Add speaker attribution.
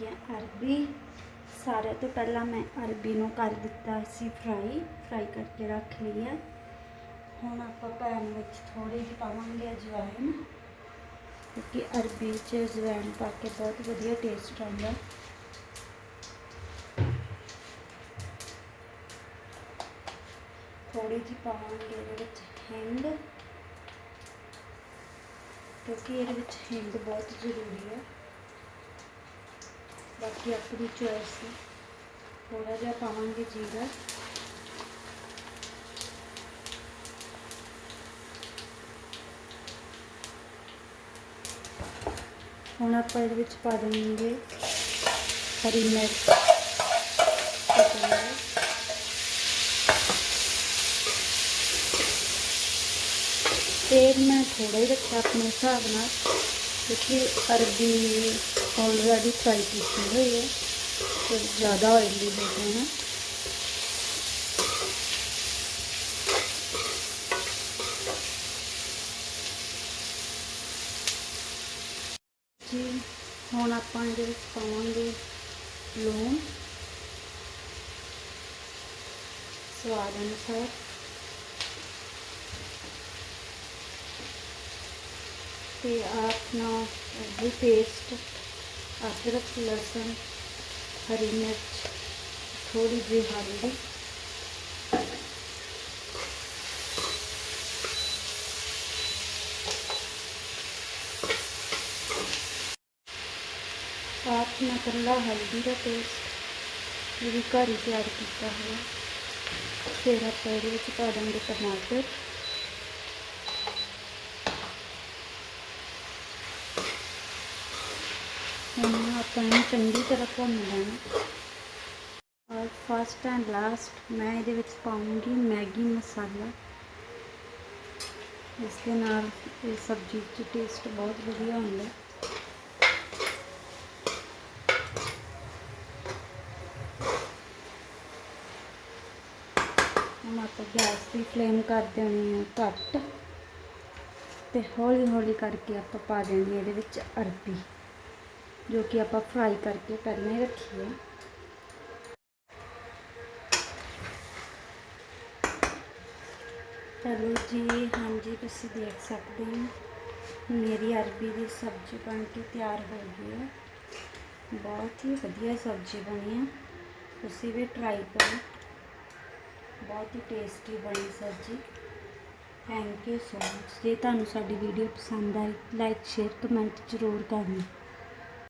Speaker 1: ਲੱਗੇ ਹਾਂ ਅਰਬੀ। ਸਾਰਿਆਂ ਤੋਂ ਪਹਿਲਾਂ ਮੈਂ ਅਰਬੀ ਨੂੰ ਕਰ ਦਿੱਤਾ ਸੀ ਫਰਾਈ ਫਰਾਈ ਕਰਕੇ ਰੱਖ ਲਈ ਹੈ ਹੁਣ ਆਪਾਂ ਪੈਨ ਵਿੱਚ ਥੋੜੀ ਜਿਹੀ ਪਾਵਾਂਗੇ ਅਜਵਾਇਣ, ਕਿਉਂਕਿ ਅਰਬੀ 'ਚ ਅਜਵਾਇਣ ਪਾ ਕੇ ਬਹੁਤ ਵਧੀਆ ਟੇਸਟ ਆਉਂਦਾ। ਥੋੜੀ ਜਿਹੀ ਪਾਵਾਂਗੇ ਇਹਦੇ ਵਿੱਚ ਹਿੰਗ, ਕਿਉਂਕਿ ਇਹਦੇ ਵਿੱਚ ਹਿੰਗ ਬਹੁਤ ਜ਼ਰੂਰੀ ਹੈ ਬਾਕੀ ਆਪਣੀ ਚੋਇਸ ਹੈ ਥੋੜਾ ਜਿਹਾ ਪਾਵਾਂਗੇ ਜੀਰਾ। ਹੁਣ ਆਪਾਂ ਇਹਦੇ ਵਿੱਚ ਪਾ ਦੇਵਾਂਗੇ ਹਰੀ ਮਿਰਚ। ਤੇਲ ਮੈਂ ਥੋੜਾ ਹੀ ਰੱਖਿਆ ਆਪਣੇ ਹਿਸਾਬ ਨਾਲ, ਕਿਉਂਕਿ ਅਰਬੀ ਆਲਰੇਡੀ ਫਰਾਈ ਕੀਤੀ ਹੋਈ ਹੈ ਤੇ ਜ਼ਿਆਦਾ ਆਇਲੀ ਹੋ ਜਾਣਾ ਜੀ ਹੁਣ ਆਪਾਂ ਇਹਦੇ ਵਿੱਚ ਪਾਵਾਂਗੇ ਲੂਣ ਸਵਾਦ ਅਨੁਸਾਰ ਤੇ ਆਪਣਾ ਇਹ ਪੇਸਟ अदरक, लहसुन, हरी मिर्च, थोड़ी सी हल्दी। साथ में कला हल्दी का पेस्ट जो भी घर ही तैयार किया हुआ। फिर आप पैर पा देंगे टमाटर। ਹੁਣ ਆਪਾਂ ਇਹਨੂੰ ਚੰਗੀ ਤਰ੍ਹਾਂ ਭੁੰਨ ਲੈਣਾ। ਔਰ ਫਸਟ ਐਂਡ ਲਾਸਟ ਮੈਂ ਇਹਦੇ ਵਿੱਚ ਪਾਉਂਗੀ ਮੈਗੀ ਮਸਾਲਾ। ਇਸ ਦੇ ਨਾਲ ਇਹ ਸਬਜ਼ੀ 'ਚ ਟੇਸਟ ਬਹੁਤ ਵਧੀਆ ਹੁੰਦਾ ਹੁਣ ਆਪਾਂ ਗੈਸ ਦੀ ਫਲੇਮ ਕਰ ਦੇਣੀ ਹੈ ਘੱਟ। ਤੇ ਹੌਲੀ ਹੌਲੀ ਕਰਕੇ ਆਪਾਂ ਪਾ ਦੇਣੀ ਇਹਦੇ ਵਿੱਚ ਅਰਬੀ। ਜੋ ਕਿ ਆਪਾਂ ਫਰਾਈ ਕਰਕੇ ਪਹਿਲਾਂ ਹੀ ਰੱਖੀ ਹੈ ਚਲੋ ਜੀ ਹਾਂਜੀ ਤੁਸੀਂ ਦੇਖ ਸਕਦੇ ਹੋ ਮੇਰੀ ਅਰਬੀ ਦੀ ਸਬਜ਼ੀ ਬਣ ਕੇ ਤਿਆਰ ਹੋ ਗਈ ਹੈ ਬਹੁਤ ਹੀ ਵਧੀਆ ਸਬਜ਼ੀ ਬਣੀ ਹੈ ਤੁਸੀਂ ਵੀ ਟਰਾਈ ਕਰੋ ਬਹੁਤ ਹੀ ਟੇਸਟੀ ਬਣੀ ਸਬਜ਼ੀ ਥੈਂਕ ਯੂ ਸੋ ਮਚ ਜੇ ਤੁਹਾਨੂੰ ਸਾਡੀ ਵੀਡੀਓ ਪਸੰਦ ਆਈ ਲਾਈਕ ਸ਼ੇਅਰ ਕਮੈਂਟ ਜ਼ਰੂਰ ਕਰਨਾ